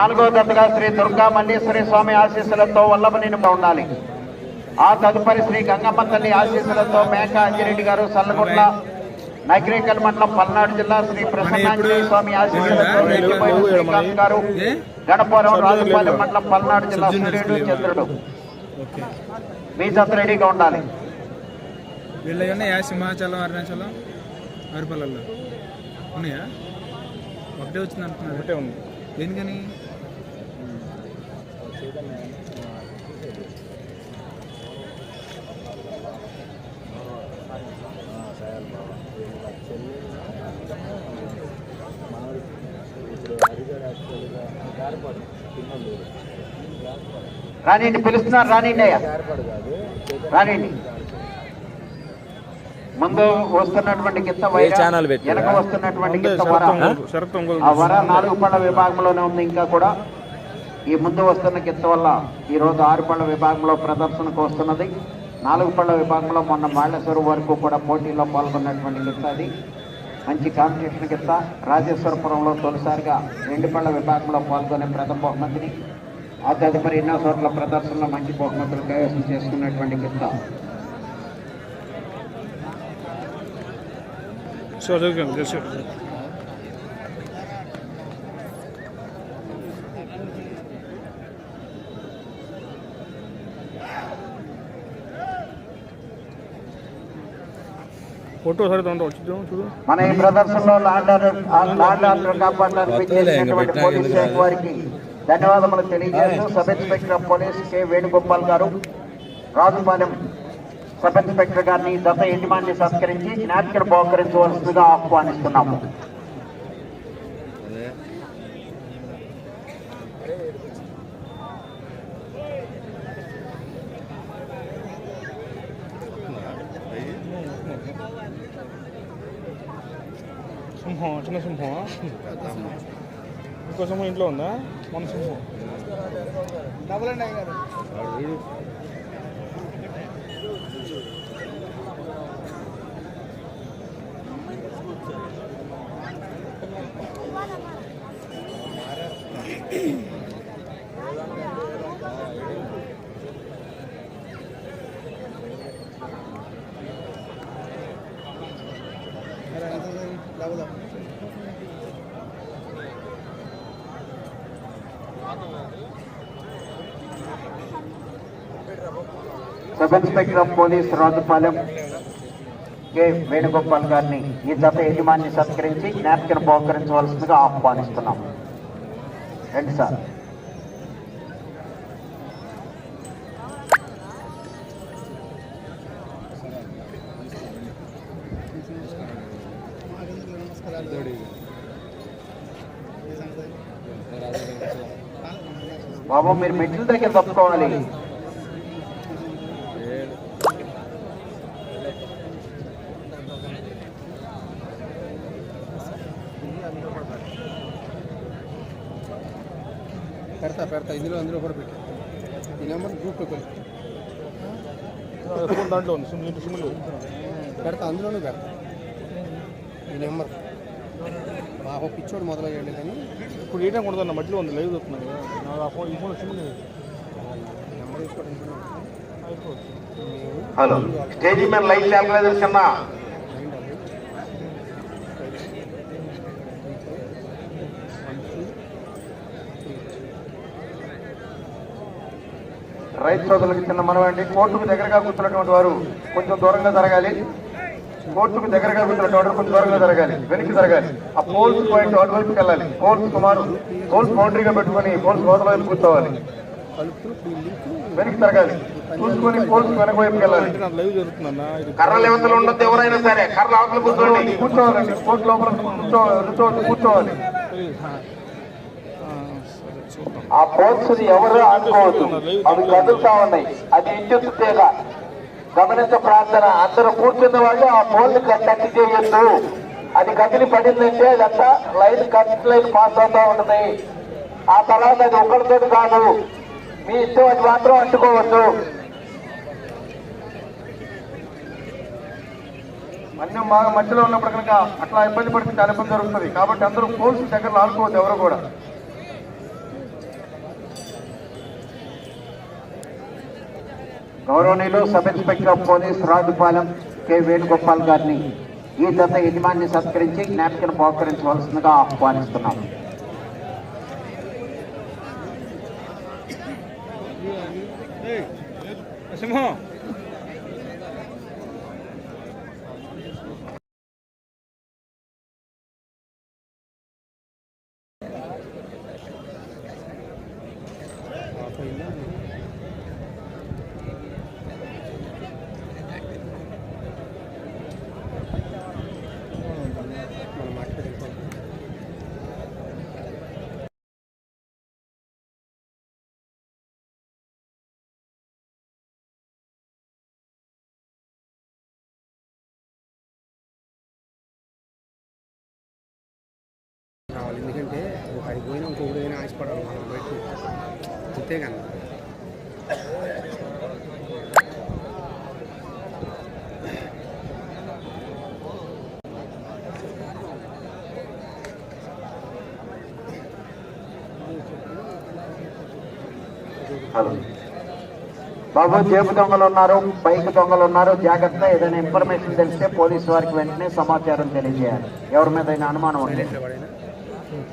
నాలుగో దత్తగా శ్రీ దుర్గా మల్లేశ్వరి స్వామి ఆశీస్సులతో వల్లభనేని ఉండాలి. ఆ తదుపరి శ్రీ గంగమ్మ తల్లి ఆశీస్సులతో మేక అంజిరెడ్డి గారు సల్లగుండ్ల నకిరేకల్ మండలం పల్నాడు జిల్లా శ్రీ ప్రసన్నాంజనేయ స్వామి ఆశీస్సులతో శ్రీకాంత్ గారు గణపురం రాజుపాలెం మండలం పల్నాడు జిల్లా సూర్యుడు చంద్రుడు. మీ జత రెడీగా ఉండాలి. వీళ్ళ ఉన్నాయా సింహాచలం అరుణాచలం అరుపల్లలో ఉన్నాయా? ఒకటే వచ్చింది అంటున్నారు ఒకటే ఉంది. దేనికని? రానిండి పిలుస్తున్నారు రానిండి అయ్యా. రానిండి ముందు వస్తున్నటువంటి ఛానల్ పెట్టారా? వెనక వస్తున్నటువంటి గిత్త వర. శరత్ ఆ? వర నాలుగు పళ్ళ విభాగంలోనే ఉంది ఇంకా కూడా. ఈ ముందు వస్తున్న గిత్త వల్ల ఈ రోజు ఆరు పళ్ళ విభాగంలో ప్రదర్శనకు వస్తున్నది. నాలుగు పళ్ళ విభాగంలో మొన్న మాళ్ళేశ్వరం వరకు కూడా పోటీలో పాల్గొన్నటువంటి గిత్త అది. మంచి కాంపిటీషన్ కింద రాజేశ్వరపురంలో తొలిసారిగా రెండు విభాగంలో పాల్గొనే ప్రథమ బహుమతిని ఆ తదుపరి ఎన్నో చోట్ల ప్రదర్శనలో మంచి బహుమతులు కైవసం చేసుకున్నటువంటి కింద. ఫోటో తొందర చూడు మన ఈ ప్రదర్శనలో లాండ్ ఆర్డర్ కాపాడడానికి చేసినటువంటి పోలీస్ శాఖ వారికి ధన్యవాదములు తెలియజేస్తూ sub inspector of police K Venugopal garu Rajupalem sub inspector గారిని దత్త యజమాన్ని సత్కరించి జ్ఞాపికలు బహుకరించవలసిందిగా ఆహ్వానిస్తున్నాము సింహం చిన్న సింహం ఇంకో సింహం ఇంట్లో ఉందా మన సింహం sub inspector of police Rajupalem K Venugopal గారిని ఈ జత యజమాన్ని సత్కరించి జ్ఞాపికను బహుకరించవలసిందిగా ఆహ్వానిస్తున్నాం. రండి సార్. బాబు మీరు మెట్ల దగ్గర తప్పుకోవాలి పెడతా పెడతా ఇందులో అందులో కూడా పెట్టా. ఈ నెంబర్ గ్రూప్లో ఫోన్ దాంట్లో ఉంది? సిమ్ ఇంటి సిమ్లు? పెడతా అందులోనే పెడతా. ఈ నెంబర్. బాగా పిచ్చోడు మొదలయ్యాడు కానీ. ఇప్పుడు ఏ టైం కొడుతున్నా మధ్యలో ఉంది లైవ్ చూస్తున్నాను కదా. నా ఆ ఫోన్ ఈ ఫోన్ సిమ్ లేదు. నెంబర్ తీసుకోవడం హలో స్టేజీ మీద లైట్ లేపలేదు కన్నా రైతు సోదరులకు చిన్న మనవండి కోర్టుకు దగ్గరగా కూర్చున్నటువంటి వారు కొంచెం దూరంగా జరగాలి. కోర్టుకు దగ్గరగా కూర్చున్నటువంటి కొంచెం దూరంగా జరగాలి. వెనక్కి జరగాలి. ఆ పోల్స్ పాయింట్ అటువైపుకి వెళ్ళాలి. పోల్స్ సుమారు పోల్స్ బౌండరీగా పెట్టుకొని పోల్స్ గోదల వైపు కూర్చోవాలి. వెనక్కి జరగాలి. చూసుకొని పోల్స్ వెనక వైపుకి వెళ్ళాలి. కర్రలు ఎవతలు ఉండొద్దు ఎవరైనా సరే. కర్రలు అవతల కూర్చోండి. కూర్చోవాలండి. కోర్టు లోపల కూర్చోవాలి. కూర్చోవాలి. ఆ పోల్స్ ఎవరు అనుకోవద్దు అవి కదులుతా ఉన్నాయి. అది విద్యుత్ తీగ. గమనించ ప్రార్థన. అందరూ కూర్చున్న వాళ్ళు ఆ పోల్ని కట్టి చేయొద్దు. అది కదిలి పడిందంటే అదంతా లైన్ కట్ లైన్ పాస్ అవుతా ఉంటుంది. ఆ తర్వాత అది ఒకరితో కాదు. మీ ఇష్టం అది మాత్రం అంటుకోవచ్చు అన్నీ బాగా మధ్యలో ఉన్నప్పుడు కనుక అట్లా ఇబ్బంది పడితే చాలా ఇబ్బంది జరుగుతుంది. కాబట్టి అందరూ పోల్స్ దగ్గర ఆడుకోవద్దు ఎవరు కూడా. గౌరవనీయులు sub inspector of police Rajupalem K Venugopal గారిని ఈ దశ యజమాన్ని సత్కరించి జ్ఞాపికను బహుకరించవలసిందిగా ఆహ్వానిస్తున్నాం. సింహం మనం మాట్లాడుకోవాలి రావాలి ఎందుకంటే ఒక అది పోయినా ఇంకొకటి అయినా ఆశపడాలి మనం బయట అంతే కన్నా బాబు జేబు దొంగలు ఉన్నారు బైక్ దొంగలు ఉన్నారు జాగ్రత్త ఏదైనా ఇన్ఫర్మేషన్ తెలిస్తే పోలీసు వారికి వెంటనే సమాచారం తెలియజేయాలి. ఎవరి మీద అయినా అనుమానం ఉంటే.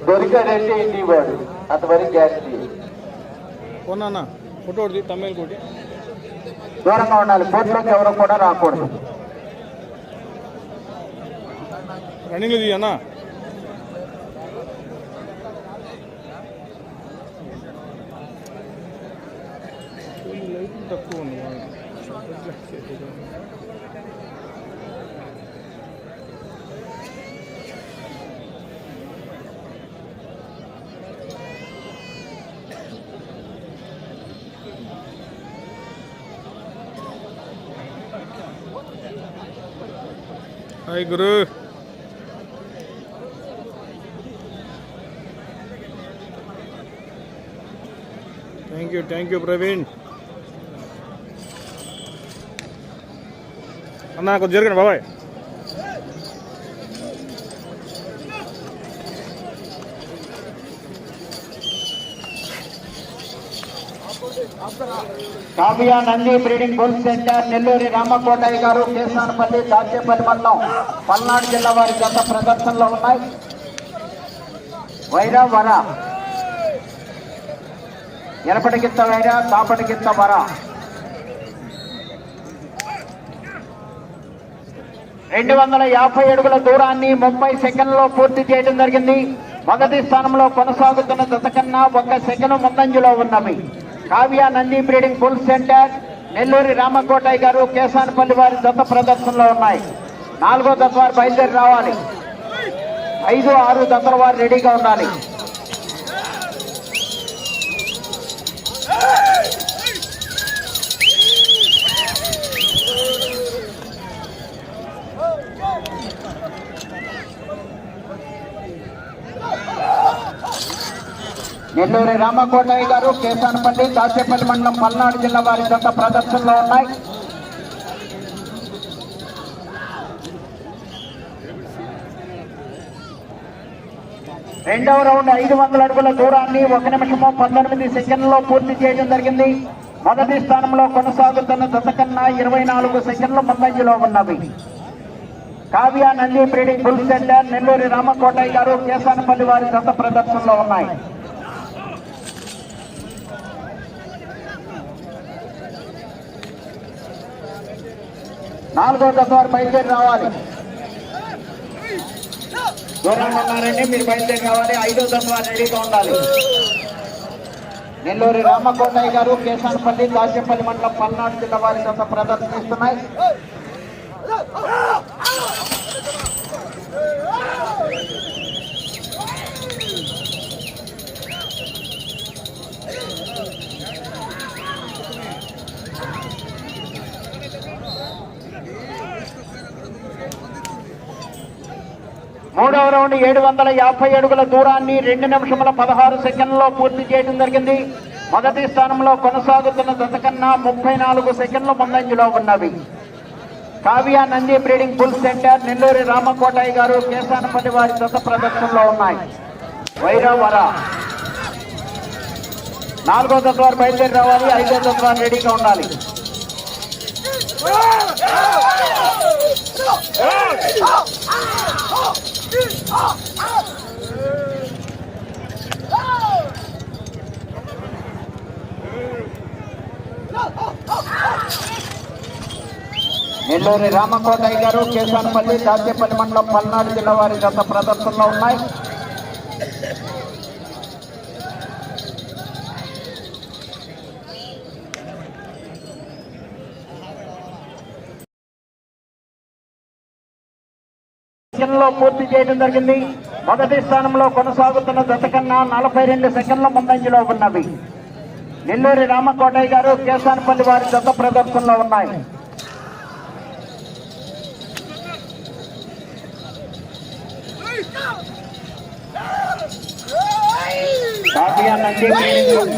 దొరికాడంటే ఇంటి వాడు? అంతవరకు గ్యారంటీ. కొన్నా ఫోటో ఒకటి తమ్మేలు కొట్టి దూరంగా ఉండాలి కోర్టులోకి ఎవరు కూడా రాకూడదు రన్నింగ్లో తీయన్నా లైట్ తక్కువ ఉంది hi Guru thank you thank you Praveen అన్న కొంచెం జరగండి బాబాయ్ Kavya Nandi breeding bull centre Nelluri Ramakotaiah garu Kesanapalli Dachepalli మండలం పల్నాడు జిల్లా వారి గత ప్రదర్శనలో ఉన్నాయి. వైరా వర. ఎనపటికిత్త వైరా కాపటికిత్త వర. రెండు వందల యాభై అడుగుల దూరాన్ని ముప్పై సెకండ్లో పూర్తి చేయడం జరిగింది. మొదటి స్థానంలో కొనసాగుతున్న జత కన్నా ఒక సెకండ్ ముందంజలో ఉన్నవి. Kavya Nandi breeding full centre. Nelluri Ramakotaiah garu Kesanapalli వారి దత్త ప్రదర్శనలో ఉన్నాయి. నాలుగో దత్త వారు బయలుదేరి రావాలి. ఐదు ఆరు దత్తల వారు రెడీగా ఉండాలి. నెల్లూరి రామకోటయ్య గారు కేసానపల్లి దాచేపల్లి మండలం పల్నాడు జిల్లా వారి జత ప్రదర్శనలో ఉన్నాయి. రెండవ రౌండ్ ఐదు వందల అడుగుల దూరాన్ని ఒక నిమిషము పంతొమ్మిది సెకండ్లో పూర్తి చేయడం జరిగింది. మొదటి స్థానంలో కొనసాగుతున్న దశ కన్నా ఇరవై నాలుగు సెకండ్లు ముందంజలో ఉన్నవి. Kavya Nandi breeding bull centre Nelluri Ramakotaiah garu Kesanapalli వారి జత ప్రదర్శనలో ఉన్నాయి. నాలుగో దశ వారు బయలుదేరి రావాలి. దూరంగా ఉన్నారండి మీరు బయలుదేరి రావాలి. ఐదో దశ వారు రెడీగా ఉండాలి. నెల్లూరి రామకోటయ్య గారు కేశానపల్లి దాచేపల్లి మండలం పల్నాడు జిల్లా వారి జత ప్రదర్శనిస్తున్నాయి మూడవ రౌండ్ ఏడు వందల యాభై అడుగుల దూరాన్ని రెండు నిమిషముల పదహారు సెకండ్లలో పూర్తి చేయడం జరిగింది మొదటి స్థానంలో కొనసాగుతున్న జత ముప్పై నాలుగు సెకండ్లు ముందంజలో ఉన్నవి Kavya Nandi breeding bull centre Nelluri Ramakotaiah garu Kesanapalli వారి జత ప్రదర్శనలో ఉన్నాయి వైరవర నాలుగో జత వారు బయలుదేరి రావాలి ఐదో జత వారు రెడీగా ఉండాలి నెల్లూరి రామకోటయ్య గారు కేశానపల్లి దాచేపల్లి మండలం పల్నాడు జిల్లా వారి గత ప్రదర్శనలో ఉన్నాయి. సెకండ్లో పూర్తి చేయడం జరిగింది. మొదటి స్థానంలో కొనసాగుతున్న జత కన్నా నలభై రెండు సెకండ్ల ముందంజలో ఉన్నవి. నెల్లూరి రామకోటయ్య గారు కేశానపల్లి వారి జత ప్రదర్శనలో ఉన్నాయి. నంది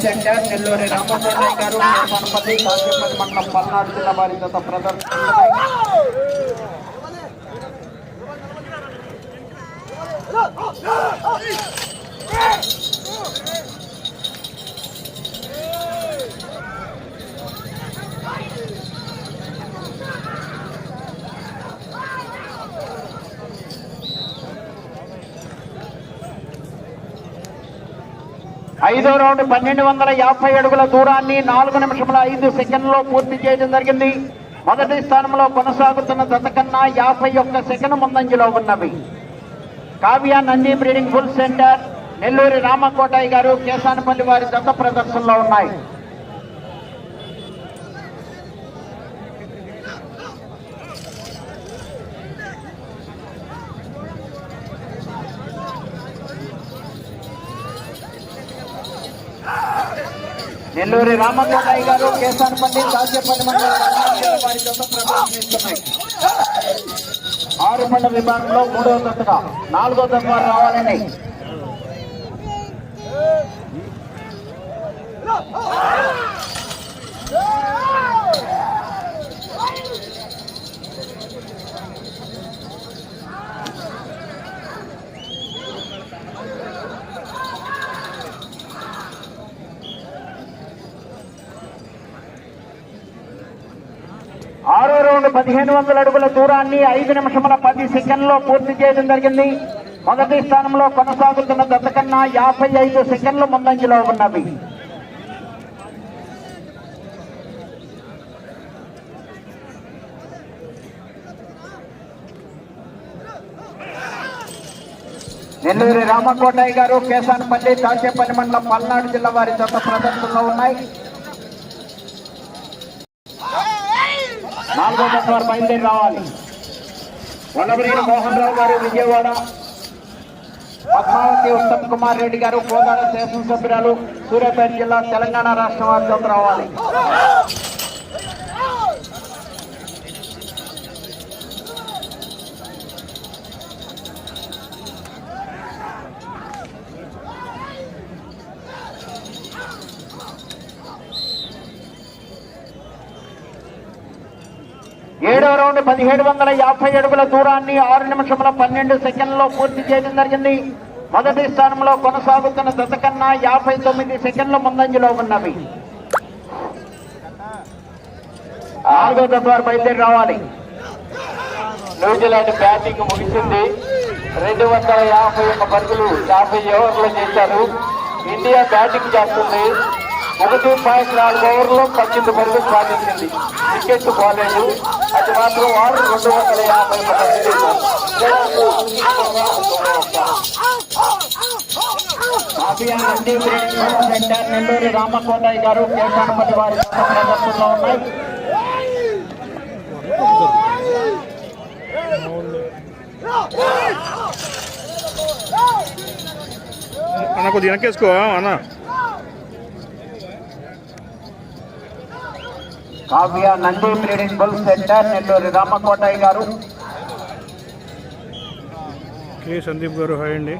సెంటర్ నెల్లూరి రామకోటయ్య గారు కేశానపల్లి కాశీపల్లి మండలం పల్నాడు జిల్లా వారి జత ప్రదర్శన ఉన్నాయి ఐదో రౌండ్ పన్నెండు వందల యాభై అడుగుల దూరాన్ని నాలుగు నిమిషముల ఐదు సెకండ్లో పూర్తి చేయడం జరిగింది. మొదటి స్థానంలో కొనసాగుతున్న జత కన్నా యాభై ఒక్క సెకండ్ ముందంజలో ఉన్నవి. Kavya Nandi breeding full centre. Nelluri Ramakotaiah garu Kesanapalli వారి జత ప్రదర్శనలో ఉన్నాయి. నెల్లూరి రామకోటయ్య గారు కేశానపల్లి దాచేపల్లి మండలం వారి జత ప్రదర్శనిస్తున్నాయి ఆరు మండ విభాగంలో మూడవ దశగా నాలుగో దశ వారు Oh! ఆరో రౌండ్ పదిహేను వందల అడుగుల దూరాన్ని ఐదు నిమిషముల పది సెకండ్లో పూర్తి చేయడం జరిగింది. మొదటి స్థానంలో కొనసాగుతున్న దశ కన్నా యాభై ఐదు సెకండ్లు ముందంజలో ఉన్నవి. నెల్లూరి రామకోటయ్య గారు కేశానపల్లి దాచేపల్లి మండలం పల్నాడు జిల్లా వారి జత ప్రదర్శనలో ఉన్నాయి. నాలుగో దశ వారు బయలుదేరి రావాలి. వల్లభనేని మోహన్ రావు గారు విజయవాడ. పద్మావతి ఉత్తమ్ కుమార్ రెడ్డి గారు కోదాడ శాసనసభ్యురాలు సూర్యాపేట జిల్లా తెలంగాణ రాష్ట్రం వారితో రావాలి. ఏడో పదిహేడు వందల యాభై అడుగుల దూరాన్ని ఆరు నిమిషముల పన్నెండు సెకండ్లో పూర్తి చేయడం జరిగింది. మొదటి స్థానంలో కొనసాగుతున్న దశ కన్నా యాభై తొమ్మిది సెకండ్ల ముందంజలో ఉన్నవి. నాలుగో దశ వారు బయలుదేరి రావాలి. న్యూజిలాండ్ బ్యాటింగ్ ముగిసింది. రెండు వందల యాభై ఒక్క పరుగులు యాభై ఓవర్లు చేశారు. ఇండియా బ్యాటింగ్ చేస్తుంది. ఒకటి పాయింట్ నాలుగు ఓవర్లో పద్దెనిమిది పరుగులు సాధించింది. వికెట్ బాలేదు అది మాత్రం వారు రెండు వందల యాభై సెంటర్ నెల్లూరి రామకోటయ్య గారు కేశానపల్లి వారి ప్రదర్శనలో ఉన్నాయి. అన్న కొద్దిగా వెనకేసుకో అన్న. Kavya Nandi breeding bull centre Nelluri Ramakotaiah garu. కే సందీప్ గారు హాయ్ అండి.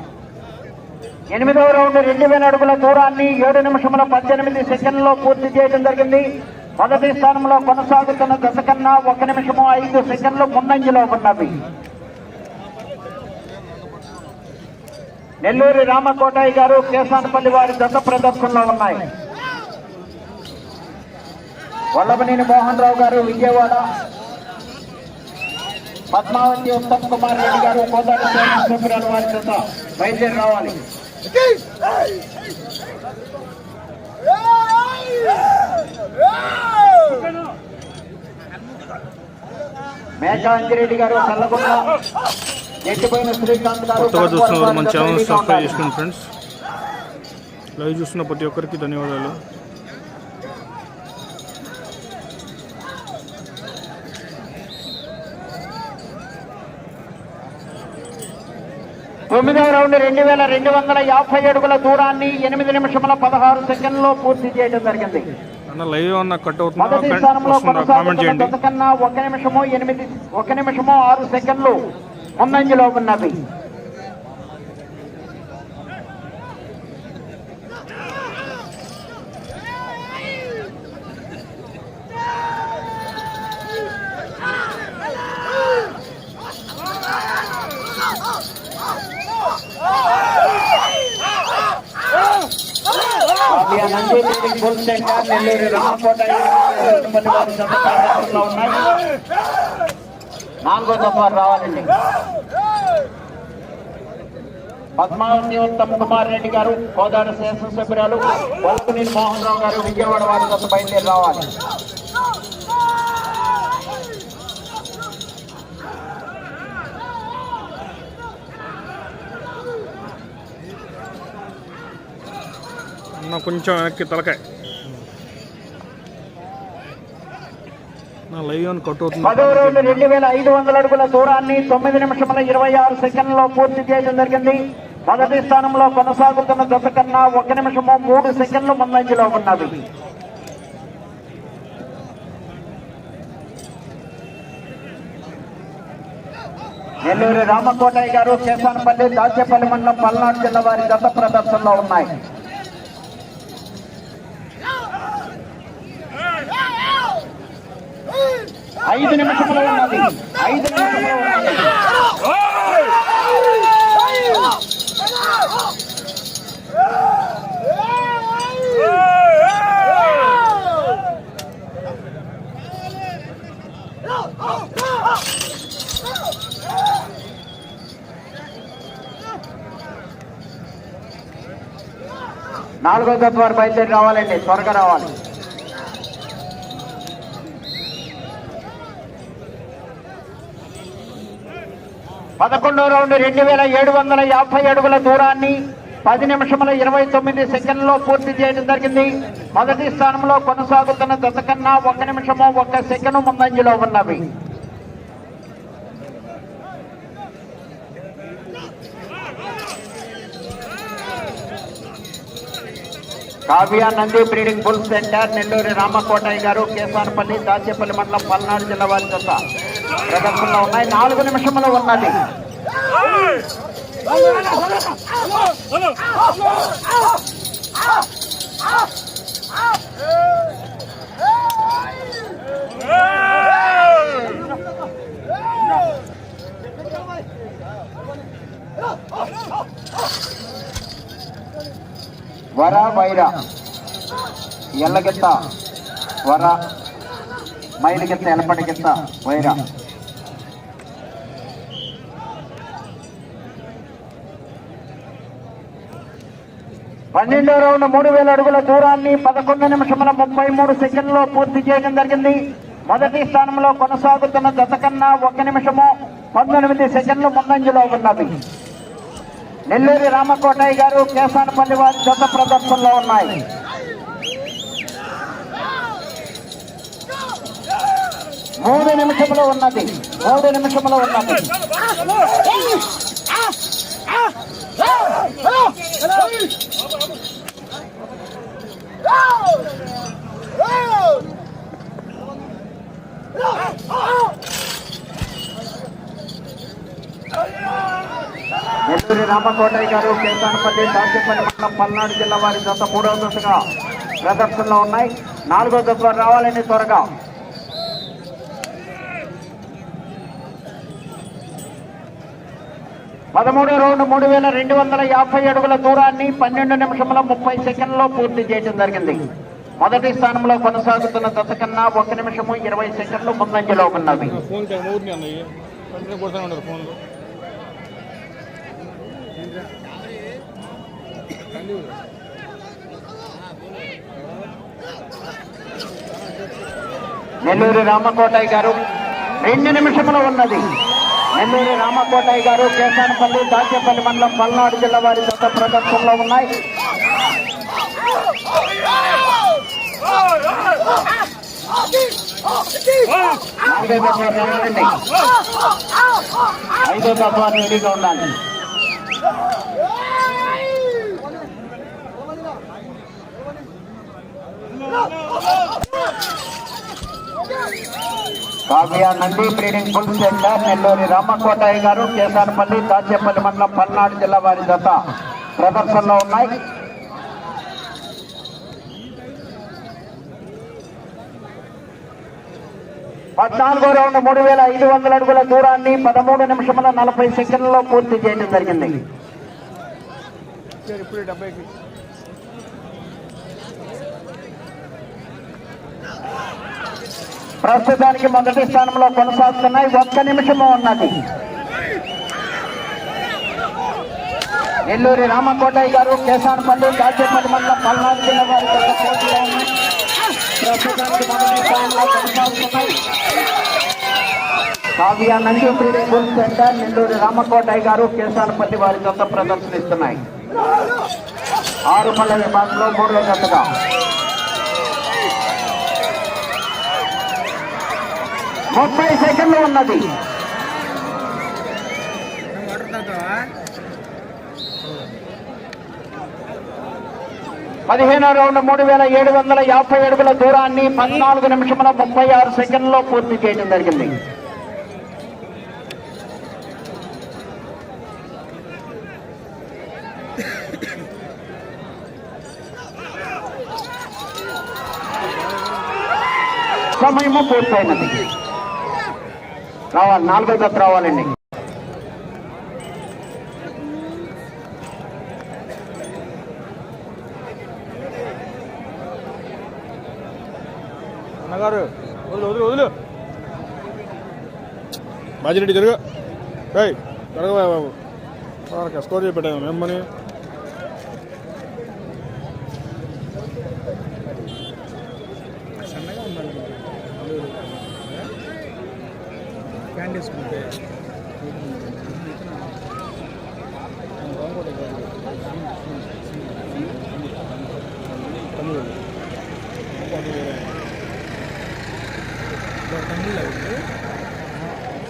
ఎనిమిదవ రౌండ్ రెండు వేల అడుగుల దూరాన్ని ఏడు నిమిషముల పద్దెనిమిది సెకండ్లో పూర్తి చేయడం జరిగింది. మొదటి స్థానంలో కొనసాగుతున్న దశ కన్నా ఒక నిమిషము ఐదు సెకండ్లు ముందంజలో ఉన్నవి. నెల్లూరి రామకోటయ్య గారు కేశానపల్లి వారి దశ ప్రదర్శనలో ఉన్నాయి. వల్లభనేని మోహన్ రావు గారు విజయవాడ. పద్మావతి ఉత్తమ్ కుమార్ రెడ్డి గారు కోదాడ సూర్యాల వారి చేత బయలుదేరి రావాలి. అంజిరెడ్డి గారు కల్లగొండ ఎట్టిపోయిన శ్రీకాంత్ గారు మన ఛానల్ సబ్స్క్రైబ్ చేసుకోండి ఫ్రెండ్స్. లైవ్ చూస్తున్న ప్రతి ఒక్కరికి ధన్యవాదాలు. తొమ్మిదవ రౌండ్ రెండు వేల రెండు వందల యాభై అడుగుల దూరాన్ని ఎనిమిది నిమిషముల పదహారు సెకండ్లో పూర్తి చేయడం జరిగింది. అన్న లైవ్ అన్న కట్ అవుతుందా. మొదటి స్థానంలో కొనసాగుతున్న కన్నా ఒక నిమిషము ఎనిమిది ఒక నిమిషము ఆరు సెకండ్లు ముందంజలో ఉన్నవి. కావ్య నంది లీడింగ్ సెంటర్ నెల్లూరు రామకోట ఉన్నాయి నాలుగో దఫా రావాలండి. పద్మావతి ఉత్తమ్ కుమార్ రెడ్డి గారు కోదాడ శాసనసభ్యురాలు వల్కనీని మోహన్ రావు గారు విజయవాడ వారి జత బయలుదేరి రావాలి. అన్న కొంచెం వెనక్కి తలకాయ. నా లైవ్ అని కట్ అవుతుందా? పదో రౌండ్ రెండు వేల ఐదు వందల అడుగుల దూరాన్ని తొమ్మిది నిమిషముల ఇరవై ఆరు సెకండ్లలో పూర్తి చేయడం జరిగింది. మొదటి స్థానంలో కొనసాగుతున్న జత కన్నా ఒక నిమిషము మూడు సెకండ్లు ముందంజలో ఉన్నది. నెల్లూరు రామకోటయ్య గారు కేసానపల్లి దాచేపల్లి మండలం పల్నాడు జిల్లా వారి జత ప్రదర్శనలో ఉన్నాయి. ఐదు నిమిషములు ఉన్నది. ఐదు నిమిషములు ఉన్నది. నాలుగో జత వారు బయలుదేరి రావాలండి త్వరగా రావాలి. పదకొండో రౌండ్ రెండు వేల ఏడు వందల యాభై అడుగుల దూరాన్ని పది నిమిషముల ఇరవై తొమ్మిది సెకండ్లో పూర్తి చేయడం జరిగింది. మొదటి స్థానంలో కొనసాగుతున్న దశ కన్నా ఒక నిమిషము ఒక సెకండ్ ముందంజలో ఉన్నవి. Kavya Nandi breeding bull centre Nelluri Ramakotaiah garu Kesarapalli Dachepalli మండలం పల్నాడు జిల్లా వారి ప్రదర్శనలో ఉన్నాయి. నాలుగు నిమిషంలో ఉన్నది. వర వైర. ఎల్లగిత్త. వర. మైలుగిత్త ఎలపటిగిత్త వైర. పన్నెండో రౌండ్ మూడు వేల అడుగుల దూరాన్ని పదకొండు నిమిషముల ముప్పై మూడు సెకండ్లో పూర్తి చేయడం జరిగింది. మొదటి స్థానంలో కొనసాగుతున్న జత కన్నా ఒక నిమిషము పంతొమ్మిది సెకండ్లు ముందంజలో ఉన్నది. నెల్లూరి రామకోటయ్య గారు కేసానపల్లి వారి జత ప్రదర్శనలో ఉన్నాయి. మూడు నిమిషంలో ఉన్నది. మూడు నిమిషంలో ఉన్నది. నెల్లూరి రామకోటయ్య గారు కేసానపల్లి దాచేపల్లి మండలం పల్నాడు జిల్లా వారి జత మూడవ దశగా ప్రదర్శనలో ఉన్నాయి. నాలుగో దశ రావాలని త్వరగా పదమూడో రౌండ్ మూడు వేల రెండు వందల యాభై అడుగుల దూరాన్ని పన్నెండు నిమిషముల ముప్పై సెకండ్లో పూర్తి చేయడం జరిగింది. మొదటి స్థానంలో కొనసాగుతున్న దశ కన్నా ఒక నిమిషము ఇరవై సెకండ్లు ముందంజలో ఉన్నవి. నెల్లూరి రామకోటయ్య గారు రెండు నిమిషములు ఉన్నది. నెల్లూరి రామకోటయ్య గారు కేశానపల్లి దాచేపల్లి మండలం పల్నాడు జిల్లా వారి గత ప్రదర్శనలో ఉన్నాయి. ఐదో దఫా రెడీగా ఉండాలి. Kavya Nandi breeding full centre Nelluri Ramakotaiah garu Kesanapalli Dachepalli మండలం పల్నాడు జిల్లా వారి జత ప్రదర్శనలో ఉన్నాయి. పద్నాలుగో రౌండ్ మూడు వేల ఐదు వందల అడుగుల దూరాన్ని పదమూడు నిమిషముల నలభై సెకండ్లలో పూర్తి చేయడం జరిగింది. ప్రస్తుతానికి మొదటి స్థానంలో కొనసాగుతున్నాయి. ఒక్క నిమిషము ఉన్నది. నెల్లూరి రామకోటయ్య గారు కేసానపల్లి కాచేపల్లి మండలం పల్నాడు జిల్లా వారి ప్రస్తుతానికి మొదటి స్థానంలో కొనసాగుతున్నాయి. కావ్య నంది బ్రీడింగ్ సెంటర్ నెల్లూరి రామకోటయ్య గారు కేసానపల్లి వారి జత ప్రదర్శనిస్తున్నాయి. ఆరు పళ్ళ విభాగంలో మూడో జతగా. ముప్పై సెకండ్లు ఉన్నది. పదిహేనో రౌండ్ మూడు వేల ఏడు వందల యాభై అడుగుల దూరాన్ని పద్నాలుగు నిమిషముల ముప్పై ఆరు సెకండ్లో పూర్తి చేయడం జరిగింది. సమయము పూర్తయినది. రావాలి నాలుగో జత రావాలండి అన్నగారు వదిలు వదిలు వదిలు. బాజిరెడ్డి జరుగు రేయ్ జరగవా బాబు. స్కోర్ చేపెట్టాము మేమని సన్నగా ఉండాలి క్యాన్ వేసుకుంటే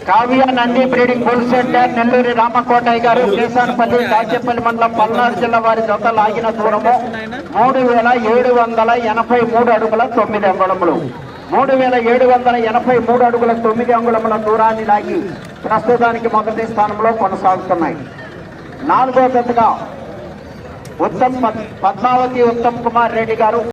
Kavya Nandi breeding bull centre Nelluri Ramakotaiah garu Kesanapalli Kachepalli మండలం పల్నాడు జిల్లా వారి జత లాగిన దూరము మూడు వేల ఏడు వందల ఎనభై మూడు అడుగుల తొమ్మిది అంగుళములు. మూడు వేల ఏడు వందల ఎనభై మూడు అడుగుల తొమ్మిది అంగుళముల దూరాన్ని లాగి ప్రస్తుతానికి మొదటి స్థానంలో కొనసాగుతున్నాయి. నాలుగో జతగా ఉత్తమ్ పద్మావతి ఉత్తమ్ కుమార్ రెడ్డి గారు